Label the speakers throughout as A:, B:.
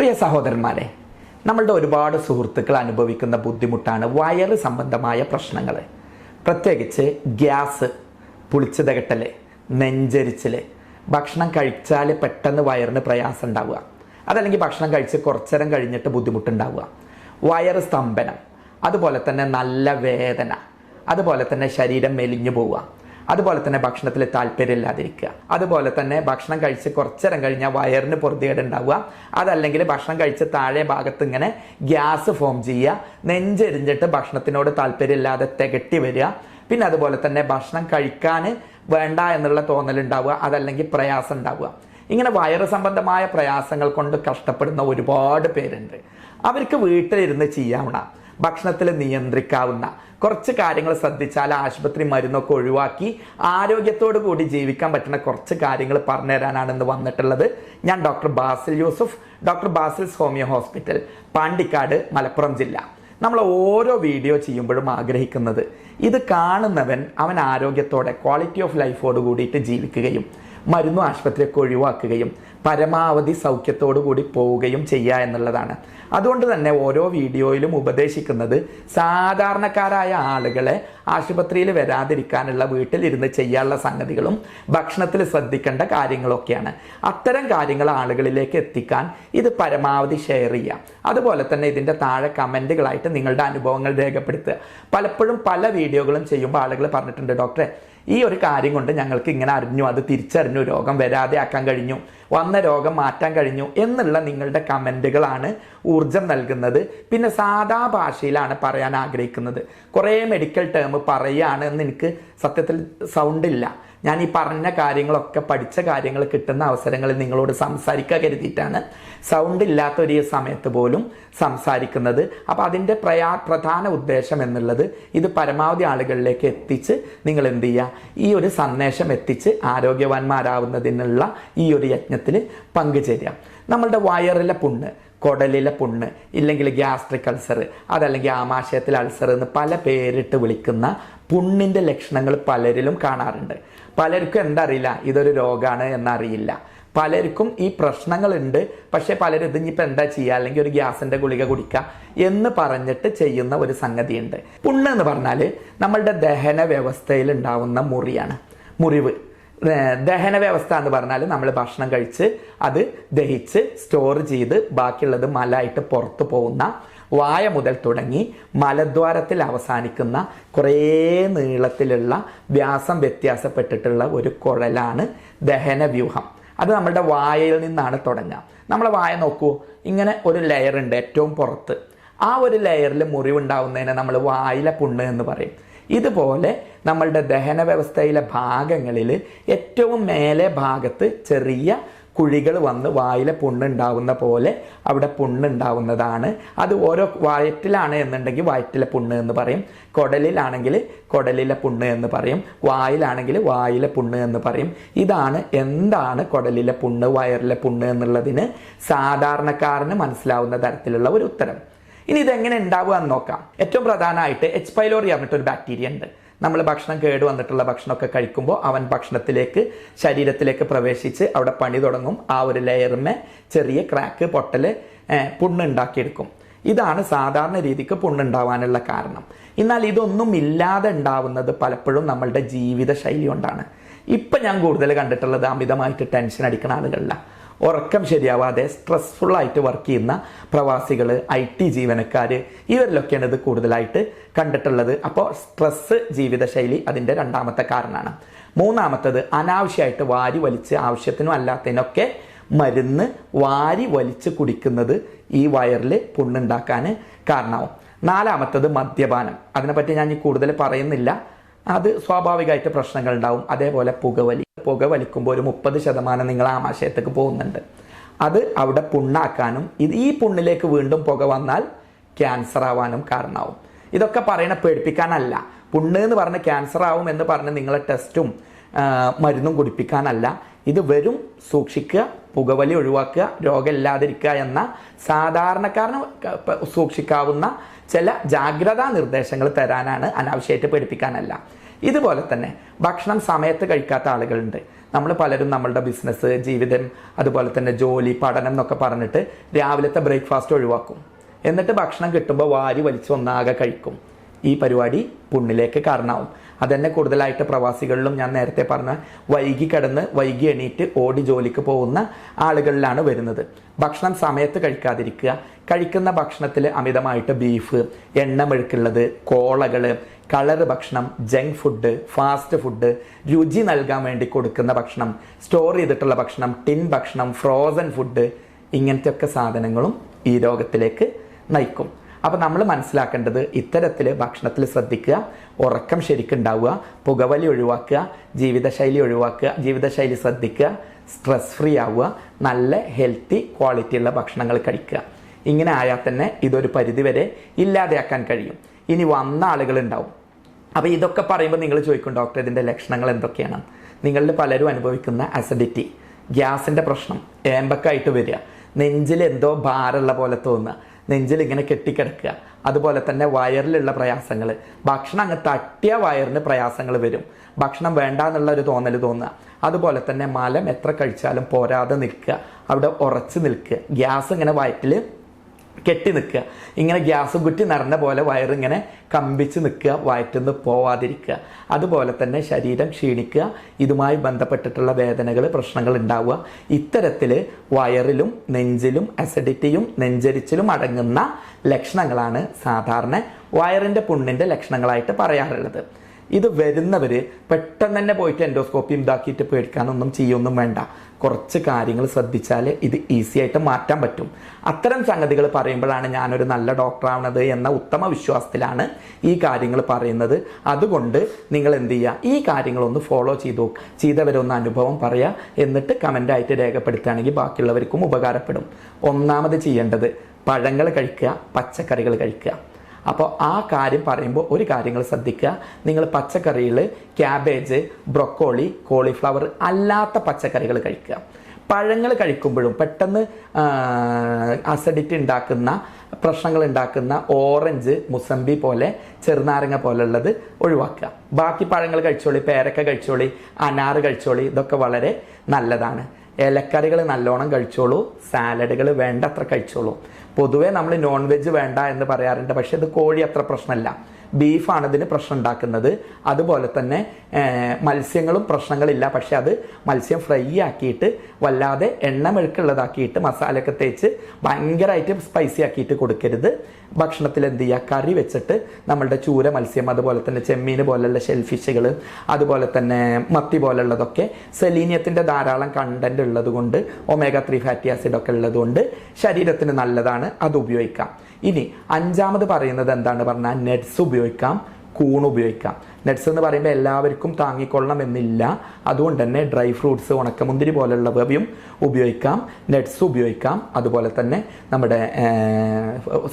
A: പ്രിയ സഹോദരന്മാരെ നമ്മളുടെ ഒരുപാട് സുഹൃത്തുക്കൾ അനുഭവിക്കുന്ന ബുദ്ധിമുട്ടാണ് വയറ് സംബന്ധമായ പ്രശ്നങ്ങൾ. പ്രത്യേകിച്ച് ഗ്യാസ് പുളിച്ചു തകട്ടൽ നെഞ്ചരിച്ചിൽ ഭക്ഷണം കഴിച്ചാൽ പെട്ടെന്ന് വയറിന് പ്രയാസം ഉണ്ടാവുക. അതല്ലെങ്കിൽ ഭക്ഷണം കഴിച്ച് കുറച്ചേരം കഴിഞ്ഞിട്ട് ബുദ്ധിമുട്ടുണ്ടാവുക. വയറ് സ്തംഭനം അതുപോലെ തന്നെ നല്ല വേദന അതുപോലെ തന്നെ ശരീരം മെലിഞ്ഞു പോവുക. അതുപോലെ തന്നെ ഭക്ഷണത്തിൽ താല്പര്യമില്ലാതിരിക്കുക. അതുപോലെ തന്നെ ഭക്ഷണം കഴിച്ച് കുറച്ചേരം കഴിഞ്ഞാൽ വയറിന് പൊറുതികേട് ഉണ്ടാവുക അതല്ലെങ്കിൽ ഭക്ഷണം കഴിച്ച് താഴെ ഭാഗത്ത് ഇങ്ങനെ ഗ്യാസ് ഫോം ചെയ്യുക. നെഞ്ചെരിഞ്ഞിട്ട് ഭക്ഷണത്തിനോട് താല്പര്യമില്ലാതെ തികട്ടി വരിക. പിന്നെ അതുപോലെ തന്നെ ഭക്ഷണം കഴിക്കാൻ വേണ്ട എന്നുള്ള തോന്നലുണ്ടാവുക. അതല്ലെങ്കിൽ പ്രയാസം ഉണ്ടാവുക ഇങ്ങനെ വയറ് സംബന്ധമായ പ്രയാസങ്ങൾ കൊണ്ട് കഷ്ടപ്പെടുന്ന ഒരുപാട് പേരുണ്ട്. അവർക്ക് വീട്ടിലിരുന്ന് ചെയ്യാവുന്ന ഭക്ഷണത്തിൽ നിയന്ത്രിക്കാവുന്ന കുറച്ച് കാര്യങ്ങൾ ശ്രദ്ധിച്ചാൽ ആശുപത്രി മരുന്നൊക്കെ ഒഴിവാക്കി ആരോഗ്യത്തോടു കൂടി ജീവിക്കാൻ പറ്റുന്ന കുറച്ച് കാര്യങ്ങൾ പറഞ്ഞു തരാനാണ് ഇന്ന് വന്നിട്ടുള്ളത്. ഞാൻ doctor Basil Yusuf doctor Basil's homeo hospital Pandikkad Malappuram ജില്ല. നമ്മൾ ഓരോ വീഡിയോ ചെയ്യുമ്പോഴും ആഗ്രഹിക്കുന്നത് ഇത് കാണുന്നവൻ അവൻ ആരോഗ്യത്തോടെ ക്വാളിറ്റി ഓഫ് ലൈഫോട് കൂടിയിട്ട് ജീവിക്കുകയും മരുന്നും ആശുപത്രിയൊക്കെ ഒഴിവാക്കുകയും പരമാവധി സൗഖ്യത്തോടു കൂടി പോവുകയും ചെയ്യുക എന്നുള്ളതാണ്. അതുകൊണ്ട് തന്നെ ഓരോ വീഡിയോയിലും ഉപദേശിക്കുന്നത് സാധാരണക്കാരായ ആളുകളെ ആശുപത്രിയിൽ വരാതിരിക്കാനുള്ള വീട്ടിലിരുന്ന് ചെയ്യാനുള്ള സംഗതികളും ഭക്ഷണത്തിൽ ശ്രദ്ധിക്കേണ്ട കാര്യങ്ങളൊക്കെയാണ്. അത്തരം കാര്യങ്ങൾ ആളുകളിലേക്ക് എത്തിക്കാൻ ഇത് പരമാവധി ഷെയർ ചെയ്യാം അതുപോലെ തന്നെ ഇതിന്റെ താഴെ കമന്റുകളായിട്ട് നിങ്ങളുടെ അനുഭവങ്ങൾ രേഖപ്പെടുത്തുക. പലപ്പോഴും പല വീഡിയോകളും ചെയ്യുമ്പോൾ ആളുകൾ പറഞ്ഞിട്ടുണ്ട് ഡോക്ടറെ ഈ ഒരു കാര്യം കൊണ്ട് ഞങ്ങൾക്ക് ഇങ്ങനെ അറിഞ്ഞു അത് തിരിച്ചറിഞ്ഞു രോഗം വരാതെ ആക്കാൻ കഴിഞ്ഞു വന്ന രോഗം മാറ്റാൻ കഴിഞ്ഞു എന്നുള്ള നിങ്ങളുടെ കമന്റുകളാണ് ഊർജം നൽകുന്നത്. പിന്നെ സാധാ ഭാഷയിലാണ് പറയാൻ ആഗ്രഹിക്കുന്നത്. കുറേ മെഡിക്കൽ ടേം പറയുകയാണ് എന്ന് എനിക്ക് സത്യത്തിൽ സൗണ്ടില്ല ഞാൻ ഈ പറഞ്ഞ കാര്യങ്ങളൊക്കെ പഠിച്ച കാര്യങ്ങൾ കിട്ടുന്ന അവസരങ്ങളിൽ നിങ്ങളോട് സംസാരിക്കുക കരുതിയിട്ടാണ്. സൗണ്ട് ഇല്ലാത്ത ഒരു സമയത്ത് പോലും സംസാരിക്കുന്നത്. അപ്പോൾ അതിന്റെ പ്രയാ പ്രധാന ഉദ്ദേശം എന്നുള്ളത് ഇത് പരമാവധി ആളുകളിലേക്ക് എത്തിച്ച് നിങ്ങൾ എന്ത് ചെയ്യുക? ഈ ഒരു സന്ദേശം എത്തിച്ച് ആരോഗ്യവാന്മാരാവുന്നതിനുള്ള ഈ ഒരു യജ്ഞത്തിൽ പങ്കുചേരുക. നമ്മളുടെ വയറിലെ പുണ്ണ് കുടലിലെ പുണ്ണ് ഇല്ലെങ്കിൽ ഗ്യാസ്ട്രിക് അൾസർ അതല്ലെങ്കിൽ ആമാശയത്തിലെ അൾസർ എന്ന് പല പേരിട്ട് വിളിക്കുന്ന പുണ്ണിന്റെ ലക്ഷണങ്ങൾ പലരിലും കാണാറുണ്ട്. പലർക്കും എന്തറിയില്ല ഇതൊരു രോഗമാണ് എന്നറിയില്ല. പലർക്കും ഈ പ്രശ്നങ്ങളുണ്ട് പക്ഷേ പലരും ഇതിഞ്ഞിപ്പോൾ എന്താ ചെയ്യുക അല്ലെങ്കിൽ ഒരു ഗ്യാസിന്റെ ഗുളിക കുടിക്കുക എന്ന് പറഞ്ഞിട്ട് ചെയ്യുന്ന ഒരു സംഗതിയുണ്ട്. പുണ്ണ് എന്ന് പറഞ്ഞാൽ നമ്മളുടെ ദഹന വ്യവസ്ഥയിൽ ഉണ്ടാവുന്ന മുറിയാണ്. മുറിവ്. ദഹന വ്യവസ്ഥ എന്ന് പറഞ്ഞാൽ നമ്മൾ ഭക്ഷണം കഴിച്ച് അത് ദഹിച്ച് സ്റ്റോർ ചെയ്ത് ബാക്കിയുള്ളത് മലായിട്ട് പുറത്തു പോകുന്ന വായ മുതൽ തുടങ്ങി മലദ്വാരത്തിൽ അവസാനിക്കുന്ന കുറേ നീളത്തിലുള്ള വ്യാസം വ്യത്യാസപ്പെട്ടിട്ടുള്ള ഒരു കുഴലാണ് ദഹന വ്യൂഹം അത് നമ്മളുടെ വായയിൽ നിന്നാണ് തുടങ്ങുക. നമ്മളെ വായ നോക്കൂ. ഇങ്ങനെ ഒരു ലെയർ ഉണ്ട് ഏറ്റവും പുറത്ത്. ആ ഒരു ലെയറിൽ മുറിവുണ്ടാവുന്നതിനെ നമ്മൾ വായിലെ പുണ്ണ് എന്ന് പറയും. ഇതുപോലെ നമ്മളുടെ ദഹന വ്യവസ്ഥയിലെ ഭാഗങ്ങളിൽ ഏറ്റവും മേലെ ഭാഗത്ത് ചെറിയ കുഴികൾ വന്ന് വായിലെ പുണ്ണുണ്ടാവുന്ന പോലെ അവിടെ പുണ്ണുണ്ടാവുന്നതാണ്. അത് ഓരോ വയറ്റിലാണ് എന്നുണ്ടെങ്കിൽ വയറ്റിലെ പുണ്ണ് എന്ന് പറയും. കുടലിലാണെങ്കിൽ കുടലിലെ പുണ്ണ് എന്ന് പറയും. വായിലാണെങ്കിൽ വായിലെ പുണ്ണ് എന്ന് പറയും. ഇതാണ് എന്താണ് കുടലിലെ പുണ്ണ് വയറിലെ പുണ്ണ് എന്നുള്ളതിന് സാധാരണക്കാരന് മനസ്സിലാവുന്ന തരത്തിലുള്ള ഒരു ഉത്തരം. ഇനി ഇതെങ്ങനെ ഉണ്ടാവുക എന്ന് നോക്കാം. ഏറ്റവും പ്രധാനമായിട്ട് എച്ച് പൈലോറി പറഞ്ഞിട്ടൊരു ബാക്ടീരിയ ഉണ്ട്. നമ്മൾ ഭക്ഷണം കേട് വന്നിട്ടുള്ള ഭക്ഷണമൊക്കെ കഴിക്കുമ്പോൾ അവൻ ഭക്ഷണത്തിലേക്ക് ശരീരത്തിലേക്ക് പ്രവേശിച്ച് അവിടെ പണി തുടങ്ങും. ആ ഒരു ലെയറിമേ ചെറിയ ക്രാക്ക് പൊട്ടൽ പുണ്ണുണ്ടാക്കിയെടുക്കും ഇതാണ് സാധാരണ രീതിക്ക് പുണ്ണുണ്ടാവാനുള്ള കാരണം. എന്നാൽ ഇതൊന്നും ഇല്ലാതെ ഉണ്ടാവുന്നത് പലപ്പോഴും നമ്മളുടെ ജീവിത ശൈലി കൊണ്ടാണ്. ഇപ്പം ഞാൻ കൂടുതൽ കണ്ടിട്ടുള്ളത് അമിതമായിട്ട് ടെൻഷൻ അടിക്കുന്ന ആളുകളിലാണ് ഉറക്കം ശരിയാവാതെ ആയിട്ട് വർക്ക് ചെയ്യുന്ന പ്രവാസികൾ ഐ ടി ജീവനക്കാർ ഇവരിലൊക്കെയാണ് ഇത് കൂടുതലായിട്ട് കണ്ടിട്ടുള്ളത്. അപ്പോൾ സ്ട്രെസ് ജീവിതശൈലി അതിന്റെ രണ്ടാമത്തെ കാരണമാണ് മൂന്നാമത്തത് അനാവശ്യമായിട്ട് വാരി വലിച്ച് ആവശ്യത്തിനും അല്ലാത്തതിനൊക്കെ മരുന്ന് വാരി വലിച്ച് കുടിക്കുന്നത് ഈ വയറിൽ പുണ്ണുണ്ടാക്കാൻ കാരണമാവും. നാലാമത്തത് മദ്യപാനം. അതിനെപ്പറ്റി ഞാൻ ഈ കൂടുതൽ പറയുന്നില്ല. അത് സ്വാഭാവികമായിട്ട് പ്രശ്നങ്ങൾ ഉണ്ടാവും അതേപോലെ പുകവലി. പുക വലിക്കുമ്പോൾ ഒരു മുപ്പത് ശതമാനം നിങ്ങൾ ആമാശയത്തേക്ക് പോകുന്നുണ്ട്. അത് അവിടെ പുണ്ണാക്കാനും ഇത് ഈ പുണ്ണിലേക്ക് വീണ്ടും പുക വന്നാൽ ക്യാൻസർ ആവാനും കാരണമാവും. ഇതൊക്കെ പറയണ പേടിപ്പിക്കാനല്ല. പുണ്ണ് എന്ന് പറഞ്ഞ് ക്യാൻസർ ആവും എന്ന് പറഞ്ഞ് നിങ്ങളെ ടെസ്റ്റും മരുന്നും കുടിപ്പിക്കാനല്ല. ഇത് വെറും സൂക്ഷിക്കുക പുകവലി ഒഴിവാക്കുക രോഗം രോഗമില്ലാതിരിക്കുക എന്ന സാധാരണക്കാരന് സൂക്ഷിക്കാവുന്ന ചില ജാഗ്രതാ നിർദ്ദേശങ്ങൾ തരാനാണ് അനാവശ്യമായിട്ട് പേടിപ്പിക്കാനല്ല. ഇതുപോലെ തന്നെ ഭക്ഷണം സമയത്ത് കഴിക്കാത്ത ആളുകളുണ്ട്. നമ്മൾ പലരും നമ്മളുടെ ബിസിനസ് ജീവിതം അതുപോലെ തന്നെ ജോലി പഠനം എന്നൊക്കെ പറഞ്ഞിട്ട് രാവിലത്തെ ബ്രേക്ക്ഫാസ്റ്റ് ഒഴിവാക്കും. എന്നിട്ട് ഭക്ഷണം കിട്ടുമ്പോൾ വാരി വലിച്ച് ഒന്നാകെ കഴിക്കും. ഈ പരിപാടി പുണ്ണിലേക്ക് കാരണമാവും. അതന്നെ കൂടുതലായിട്ട് പ്രവാസികളിലും ഞാൻ നേരത്തെ പറഞ്ഞ വൈകി കിടന്ന് വൈകി എണീറ്റ് ഓടി ജോലിക്ക് പോകുന്ന ആളുകളിലാണ് വരുന്നത്. ഭക്ഷണം സമയത്ത് കഴിക്കാതിരിക്കുക. കഴിക്കുന്ന ഭക്ഷണത്തിൽ അമിതമായിട്ട് ബീഫ് എണ്ണമെഴുക്കുള്ളത് കോളകൾ കളർ ഭക്ഷണം ജങ്ക് ഫുഡ് ഫാസ്റ്റ് ഫുഡ് രുചി നൽകാൻ വേണ്ടി കൊടുക്കുന്ന ഭക്ഷണം സ്റ്റോർ ചെയ്തിട്ടുള്ള ഭക്ഷണം ടിൻ ഭക്ഷണം ഫ്രോസൺ ഫുഡ് ഇങ്ങനത്തെയൊക്കെ സാധനങ്ങളും ഈ രോഗത്തിലേക്ക് നയിക്കും. അപ്പോൾ നമ്മൾ മനസ്സിലാക്കേണ്ടത് ഇത്തരത്തിൽ ഭക്ഷണത്തിൽ ശ്രദ്ധിക്കുക ഉറക്കം ശരിക്കുണ്ടാവുക പുകവലി ഒഴിവാക്കുക ജീവിതശൈലി ഒഴിവാക്കുക ജീവിതശൈലി ശ്രദ്ധിക്കുക സ്ട്രെസ് ഫ്രീ ആവുക നല്ല ഹെൽത്തി ക്വാളിറ്റി ഉള്ള ഭക്ഷണങ്ങൾ കഴിക്കുക. ഇങ്ങനെ ആയാൽ തന്നെ ഇതൊരു പരിധിവരെ ഇല്ലാതെയാക്കാൻ കഴിയും. ഇനി വന്ന ആളുകളുണ്ടാവും അപ്പോൾ ഇതൊക്കെ പറയുമ്പോൾ നിങ്ങൾ ചോദിക്കും ഡോക്ടർ ഇതിന്റെ ലക്ഷണങ്ങൾ എന്തൊക്കെയാണ്? നിങ്ങളിൽ പലരും അനുഭവിക്കുന്ന അസിഡിറ്റി ഗ്യാസിന്റെ പ്രശ്നം ഏമ്പക്കായിട്ട് വരിക. നെഞ്ചിൽ എന്തോ ഭാരമുള്ള പോലെ തോന്നുക. നെഞ്ചിൽ ഇങ്ങനെ കെട്ടിക്കിടക്കുക. അതുപോലെ തന്നെ വയറിലുള്ള പ്രയാസങ്ങൾ ഭക്ഷണം അങ്ങ് തട്ടിയ വയറിന് പ്രയാസങ്ങൾ വരും. ഭക്ഷണം വേണ്ട എന്നുള്ള ഒരു തോന്നൽ തോന്നുക. അതുപോലെ തന്നെ മലം എത്ര കഴിച്ചാലും പോരാതെ നിൽക്കുക. അവിടെ ഉറച്ചു നിൽക്കുക. ഗ്യാസ് ഇങ്ങനെ വയറ്റിൽ കെട്ടി നിൽക്കുക. ഇങ്ങനെ ഗ്യാസ് കുറ്റി നിറഞ്ഞ പോലെ വയറിങ്ങനെ കമ്പിച്ച് നിൽക്കുക വയറ്റുനിന്ന് പോവാതിരിക്കുക. അതുപോലെ തന്നെ ശരീരം ക്ഷീണിക്കുക ഇതുമായി ബന്ധപ്പെട്ടിട്ടുള്ള വേദനകൾ പ്രശ്നങ്ങൾ ഉണ്ടാവുക. ഇത്തരത്തിൽ വയറിലും നെഞ്ചിലും അസിഡിറ്റിയും നെഞ്ചരിച്ചിലും അടങ്ങുന്ന ലക്ഷണങ്ങളാണ് സാധാരണ വയറിന്റെ പുണ്ണിന്റെ ലക്ഷണങ്ങളായിട്ട് പറയാറുള്ളത്. ഇത് വരുന്നവർ പെട്ടെന്ന് തന്നെ പോയിട്ട് എൻഡോസ്കോപ്പി ഇതാക്കിയിട്ട് പേടിക്കാനൊന്നും ചെയ്യൊന്നും വേണ്ട. കുറച്ച് കാര്യങ്ങൾ ശ്രദ്ധിച്ചാൽ ഇത് ഈസി ആയിട്ട് മാറ്റാൻ പറ്റും. അത്തരം സംഗതികൾ പറയുമ്പോഴാണ് ഞാനൊരു നല്ല ഡോക്ടറാവണത് എന്ന ഉത്തമ വിശ്വാസത്തിലാണ് ഈ കാര്യങ്ങൾ പറയുന്നത്. അതുകൊണ്ട് നിങ്ങൾ എന്ത് ചെയ്യുക ഈ കാര്യങ്ങളൊന്ന് ഫോളോ ചെയ്തു. ചെയ്തവരൊന്ന് അനുഭവം പറയുക എന്നിട്ട് കമന്റായിട്ട് രേഖപ്പെടുത്തുകയാണെങ്കിൽ ബാക്കിയുള്ളവർക്കും ഉപകാരപ്പെടും. ഒന്നാമത് ചെയ്യേണ്ടത് പഴങ്ങൾ കഴിക്കുക പച്ചക്കറികൾ കഴിക്കുക. അപ്പോൾ ആ കാര്യം പറയുമ്പോൾ ഒരു കാര്യങ്ങൾ ശ്രദ്ധിക്കുക. നിങ്ങൾ പച്ചക്കറികൾ ക്യാബേജ് ബ്രൊക്കോളി കോളിഫ്ലവർ അല്ലാത്ത പച്ചക്കറികൾ കഴിക്കുക. പഴങ്ങൾ കഴിക്കുമ്പോഴും പെട്ടെന്ന് അസിഡിറ്റി ഉണ്ടാക്കുന്ന പ്രശ്നങ്ങൾ ഉണ്ടാക്കുന്ന ഓറഞ്ച് മുസമ്പി പോലെ ചെറുനാരങ്ങ പോലുള്ളത് ഒഴിവാക്കുക. ബാക്കി പഴങ്ങൾ കഴിച്ചോളി പേരക്ക കഴിച്ചോളി അനാറ് കഴിച്ചോളി ഇതൊക്കെ വളരെ നല്ലതാണ്. ഇലക്കറികൾ നല്ലോണം കഴിച്ചോളൂ സാലഡുകൾ വേണ്ടത്ര കഴിച്ചോളൂ. പൊതുവേ നമ്മൾ നോൺ വെജ് വേണ്ട എന്ന് പറയാറുണ്ട് പക്ഷെ ഇത് കോഴി അത്ര പ്രശ്നമല്ല ബീഫാണ് ഇതിന് പ്രശ്നം ഉണ്ടാക്കുന്നത്. അതുപോലെ തന്നെ മത്സ്യങ്ങളും പ്രശ്നങ്ങളില്ല. പക്ഷെ അത് മത്സ്യം ഫ്രൈ ആക്കിയിട്ട് വല്ലാതെ എണ്ണമെഴുക്കുള്ളതാക്കിയിട്ട് മസാലയൊക്കെ തേച്ച് ഭയങ്കരമായിട്ട് സ്പൈസി ആക്കിയിട്ട് കൊടുക്കരുത്. ഭക്ഷണത്തിൽ എന്ത് ചെയ്യുക? കറി വെച്ചിട്ട് നമ്മളുടെ ചൂര മത്സ്യം അതുപോലെ തന്നെ ചെമ്മീൻ പോലെയുള്ള ഷെൽഫിഷുകൾ അതുപോലെ തന്നെ മത്തി പോലുള്ളതൊക്കെ സെലീനിയത്തിന്റെ ധാരാളം കണ്ടന്റ് ഉള്ളതുകൊണ്ട് ഒമേഗ ത്രീ ഫാറ്റി ആസിഡ് ഒക്കെ ഉള്ളതുകൊണ്ട് ശരീരത്തിന് നല്ലതാണ്. അത് ഉപയോഗിക്കാം. ഇനി അഞ്ചാമത് പറയുന്നത് എന്താണ് പറഞ്ഞാൽ നെറ്റ്സ് ഉപയോഗിക്കാം കൂൺ ഉപയോഗിക്കാം. നെറ്റ്സ് എന്ന് പറയുമ്പോൾ എല്ലാവർക്കും താങ്ങിക്കൊള്ളണം എന്നില്ല അതുകൊണ്ട് തന്നെ ഡ്രൈ ഫ്രൂട്ട്സ് ഉണക്കമുന്തിരി പോലുള്ളവയും ഉപയോഗിക്കാം നെറ്റ്സ് ഉപയോഗിക്കാം. അതുപോലെ തന്നെ നമ്മുടെ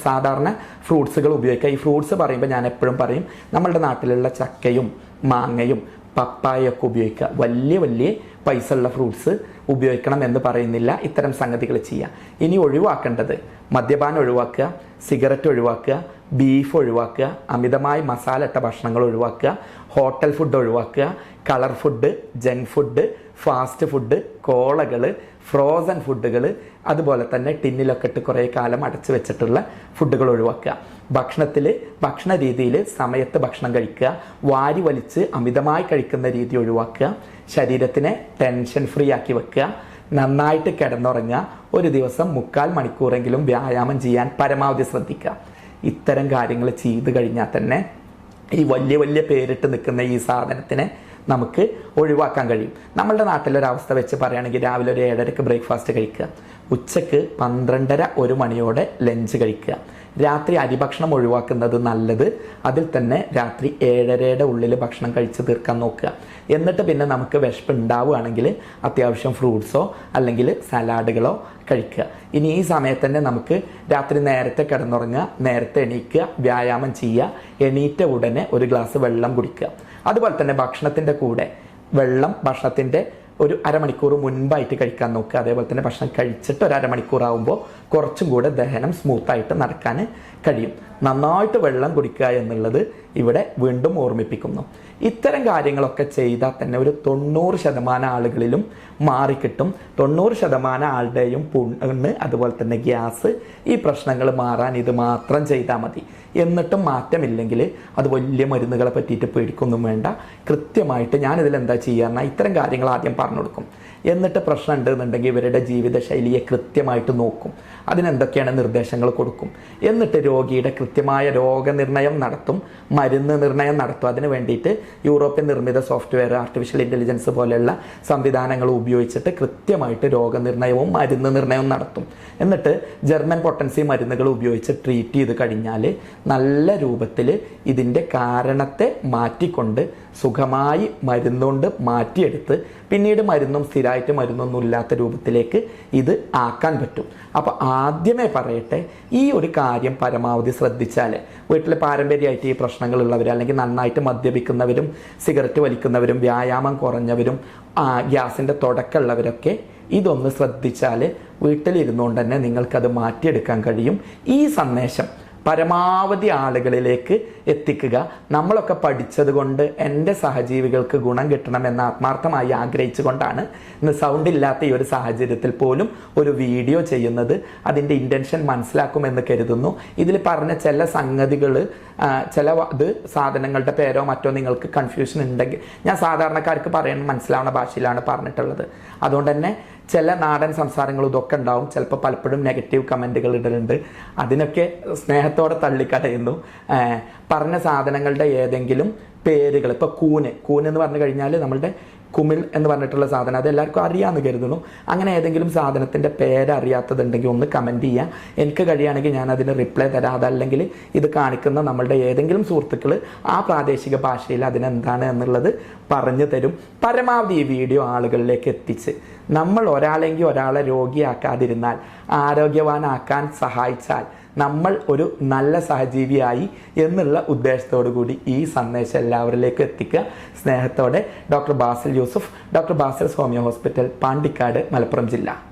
A: സാധാരണ ഫ്രൂട്ട്സുകൾ ഉപയോഗിക്കാം. ഈ ഫ്രൂട്ട്സ് പറയുമ്പോൾ ഞാൻ എപ്പോഴും പറയും നമ്മളുടെ നാട്ടിലുള്ള ചക്കയും മാങ്ങയും പപ്പായൊക്കെ ഉപയോഗിക്കുക. വലിയ വലിയ പൈസ ഉള്ള ഫ്രൂട്ട്സ് ഉപയോഗിക്കണം എന്ന് പറയുന്നില്ല. ഇത്തരം സംഗതികൾ ചെയ്യുക. ഇനി ഒഴിവാക്കേണ്ടത് മദ്യപാനം ഒഴിവാക്കുക സിഗരറ്റ് ഒഴിവാക്കുക ബീഫ് ഒഴിവാക്കുക അമിതമായി മസാല ഇട്ട ഭക്ഷണങ്ങൾ ഒഴിവാക്കുക ഹോട്ടൽ ഫുഡ് ഒഴിവാക്കുക colour food junk food fast food കോളകൾ frozen ഫുഡുകൾ അതുപോലെ തന്നെ ടിന്നിലൊക്കെ ഇട്ട് കുറേ കാലം അടച്ചു വെച്ചിട്ടുള്ള ഫുഡുകൾ ഒഴിവാക്കുക. ഭക്ഷണത്തിൽ ഭക്ഷണ രീതിയിൽ സമയത്ത് ഭക്ഷണം കഴിക്കുക വാരി വലിച്ച് അമിതമായി കഴിക്കുന്ന രീതി ഒഴിവാക്കുക ശരീരത്തിനെ ടെൻഷൻ ഫ്രീ ആക്കി വെക്കുക നന്നായിട്ട് കിടന്നുറങ്ങ ഒരു ദിവസം മുക്കാൽ മണിക്കൂറെങ്കിലും വ്യായാമം ചെയ്യാൻ പരമാവധി ശ്രദ്ധിക്കുക. ഇത്തരം കാര്യങ്ങൾ ചെയ്തു കഴിഞ്ഞാൽ തന്നെ ഈ വലിയ വലിയ പേരിട്ട് നിൽക്കുന്ന ഈ സാധനത്തിനെ നമുക്ക് ഒഴിവാക്കാൻ കഴിയും. നമ്മളുടെ നാട്ടിലൊരവസ്ഥ വെച്ച് പറയുകയാണെങ്കിൽ രാവിലെ ഒരു ഏഴരക്ക് ബ്രേക്ക്ഫാസ്റ്റ് കഴിക്കുക. ഉച്ചയ്ക്ക് പന്ത്രണ്ടര ഒരു മണിയോടെ ലഞ്ച് കഴിക്കുക. രാത്രി അരിഭക്ഷണം ഒഴിവാക്കുന്നത് നല്ലത്. അതിൽ തന്നെ രാത്രി ഏഴരയുടെ ഉള്ളിൽ ഭക്ഷണം കഴിച്ച് തീർക്കാൻ നോക്കുക. എന്നിട്ട് പിന്നെ നമുക്ക് വിശപ്പ് ഉണ്ടാവുകയാണെങ്കിൽ അത്യാവശ്യം ഫ്രൂട്ട്സോ അല്ലെങ്കിൽ സലാഡുകളോ കഴിക്കുക. ഇനി ഈ സമയത്ത് തന്നെ നമുക്ക് രാത്രി നേരത്തെ കിടന്നുറങ്ങുക നേരത്തെ എണീക്കുക വ്യായാമം ചെയ്യുക എണീറ്റ ഉടനെ ഒരു ഗ്ലാസ് വെള്ളം കുടിക്കുക. അതുപോലെ തന്നെ ഭക്ഷണത്തിന്റെ കൂടെ വെള്ളം ഭക്ഷണത്തിന്റെ ഒരു അരമണിക്കൂർ മുൻപായിട്ട് കഴിക്കാൻ നോക്കുക. അതേപോലെ തന്നെ ഭക്ഷണം കഴിച്ചിട്ട് ഒരു അരമണിക്കൂർ ആകുമ്പോൾ കുറച്ചും കൂടെ ദഹനം സ്മൂത്തായിട്ട് നടക്കാൻ കഴിയും. നന്നായിട്ട് വെള്ളം കുടിക്കുക എന്നുള്ളത് ഇവിടെ വീണ്ടും ഓർമ്മിപ്പിക്കുന്നു. ഇത്തരം കാര്യങ്ങളൊക്കെ ചെയ്താൽ തന്നെ ഒരു തൊണ്ണൂറ് ശതമാനം ആളുകളിലും മാറിക്കിട്ടും. തൊണ്ണൂറ് ശതമാനം ആളുടെയും പുണ്ണ് അതുപോലെ തന്നെ ഗ്യാസ് ഈ പ്രശ്നങ്ങൾ മാറാൻ ഇത് മാത്രം ചെയ്താൽ മതി. എന്നിട്ടും മാറ്റമില്ലെങ്കിൽ അത് വലിയ മരുന്നുകളെ പറ്റിയിട്ട് പേടിക്കൊന്നും വേണ്ട. കൃത്യമായിട്ട് ഞാനിതിൽ എന്താ ചെയ്യാന്ന ഇത്തരം കാര്യങ്ങൾ ആദ്യം പറഞ്ഞു കൊടുക്കും. എന്നിട്ട് പ്രശ്നം ഉണ്ടെന്നുണ്ടെങ്കിൽ ഇവരുടെ ജീവിതശൈലിയെ കൃത്യമായിട്ട് നോക്കും. അതിനെന്തൊക്കെയാണ് നിർദ്ദേശങ്ങൾ കൊടുക്കും? എന്നിട്ട് രോഗിയുടെ കൃത്യമായ രോഗനിർണയം നടത്തും മരുന്ന് നിർണയം നടത്തും. അതിന് വേണ്ടിയിട്ട് യൂറോപ്യൻ നിർമ്മിത സോഫ്റ്റ്വെയർ ആർട്ടിഫിഷ്യൽ ഇന്റലിജൻസ് പോലെയുള്ള സംവിധാനങ്ങൾ ഉപയോഗിച്ചിട്ട് കൃത്യമായിട്ട് രോഗനിർണയവും മരുന്ന് നിർണയവും നടത്തും. എന്നിട്ട് ജർമ്മൻ പൊട്ടൻസി മരുന്നുകൾ ഉപയോഗിച്ച് ട്രീറ്റ് ചെയ്ത് കഴിഞ്ഞാൽ നല്ല രൂപത്തിൽ ഇതിന്റെ കാരണത്തെ മാറ്റിക്കൊണ്ട് സുഖമായി മരുന്നുകൊണ്ട് മാറ്റിയെടുത്ത്. പിന്നീട് മരുന്നും സ്ഥിരമായിട്ട് മരുന്നൊന്നും ഇല്ലാത്ത രൂപത്തിലേക്ക് ഇത് ആക്കാൻ പറ്റും. അപ്പോൾ ആദ്യമേ പറയട്ടെ ഈ ഒരു കാര്യം പരമാവധി ശ്രദ്ധിച്ചാൽ വീട്ടിൽ പാരമ്പര്യമായിട്ട് ഈ പ്രശ്നങ്ങളുള്ളവർ അല്ലെങ്കിൽ നന്നായിട്ട് മദ്യപിക്കുന്നവരും സിഗരറ്റ് വലിക്കുന്നവരും വ്യായാമം കുറഞ്ഞവരും ഗ്യാസിന്റെ തുടക്കമുള്ളവരൊക്കെ ഇതൊന്ന് ശ്രദ്ധിച്ചാൽ വീട്ടിലിരുന്നുകൊണ്ട് തന്നെ നിങ്ങൾക്കത് മാറ്റിയെടുക്കാൻ കഴിയും. ഈ സന്ദേശം പരമാവധി ആളുകളിലേക്ക് എത്തിക്കുക. നമ്മളൊക്കെ പഠിച്ചത് കൊണ്ട് എന്റെ സഹജീവികൾക്ക് ഗുണം കിട്ടണമെന്ന് ആത്മാർത്ഥമായി ആഗ്രഹിച്ചുകൊണ്ടാണ് ഇന്ന് സൗണ്ട് ഇല്ലാത്ത ഈ ഒരു സാഹചര്യത്തിൽ പോലും ഒരു വീഡിയോ ചെയ്യുന്നത്. അതിന്റെ ഇന്റൻഷൻ മനസ്സിലാക്കുമെന്ന് കരുതുന്നു. ഇതിൽ പറഞ്ഞ ചില സംഗതികൾ ചില ഇത് സാധനങ്ങളുടെ പേരോ മറ്റോ നിങ്ങൾക്ക് കൺഫ്യൂഷൻ ഉണ്ടെങ്കിൽ ഞാൻ സാധാരണക്കാർക്ക് പറയാൻ മനസ്സിലാവുന്ന ഭാഷയിലാണ് പറഞ്ഞിട്ടുള്ളത്. അതുകൊണ്ട് തന്നെ ചില നാടൻ സംസാരങ്ങളും ഇതൊക്കെ ഉണ്ടാവും. ചിലപ്പോൾ പലപ്പോഴും നെഗറ്റീവ് കമന്റുകൾ ഇടലുണ്ട്. അതിനൊക്കെ സ്നേഹത്തോടെ തള്ളിക്കടയുന്നു പറഞ്ഞ സാധനങ്ങളുടെ ഏതെങ്കിലും പേരുകൾ. ഇപ്പോൾ കൂന്. കൂന് എന്ന് പറഞ്ഞു കഴിഞ്ഞാൽ നമ്മളുടെ കുമിൾ എന്ന് പറഞ്ഞിട്ടുള്ള സാധനം അത് എല്ലാവർക്കും അറിയാമെന്ന് കരുതുന്നു. അങ്ങനെ ഏതെങ്കിലും സാധനത്തിന്റെ പേര് അറിയാത്തതുണ്ടെങ്കിൽ ഒന്ന് കമന്റ് ചെയ്യാം. എനിക്ക് കഴിയുകയാണെങ്കിൽ ഞാൻ അതിന് റിപ്ലൈ തരാം. അതല്ലെങ്കിൽ ഇത് കാണിക്കുന്ന നമ്മളുടെ ഏതെങ്കിലും സുഹൃത്തുക്കൾ ആ പ്രാദേശിക ഭാഷയിൽ അതിനെന്താണ് എന്നുള്ളത് പറഞ്ഞു തരും. പരമാവധി ഈ വീഡിയോ ആളുകളിലേക്ക് എത്തിച്ച് നമ്മൾ ഒരാളെങ്കിൽ ഒരാളെ രോഗിയാക്കാതിരുന്നാൽ ആരോഗ്യവാനാക്കാൻ സഹായിച്ചാൽ നമ്മൾ ഒരു നല്ല സഹജീവിയായി എന്നുള്ള ഉദ്ദേശത്തോടു കൂടി ഈ സന്ദേശം എല്ലാവരിലേക്കും എത്തിക്കുക. സ്നേഹത്തോടെ doctor Basil Yusuf doctor Basil homeo hospital Pandikkad Malappuram ജില്ല.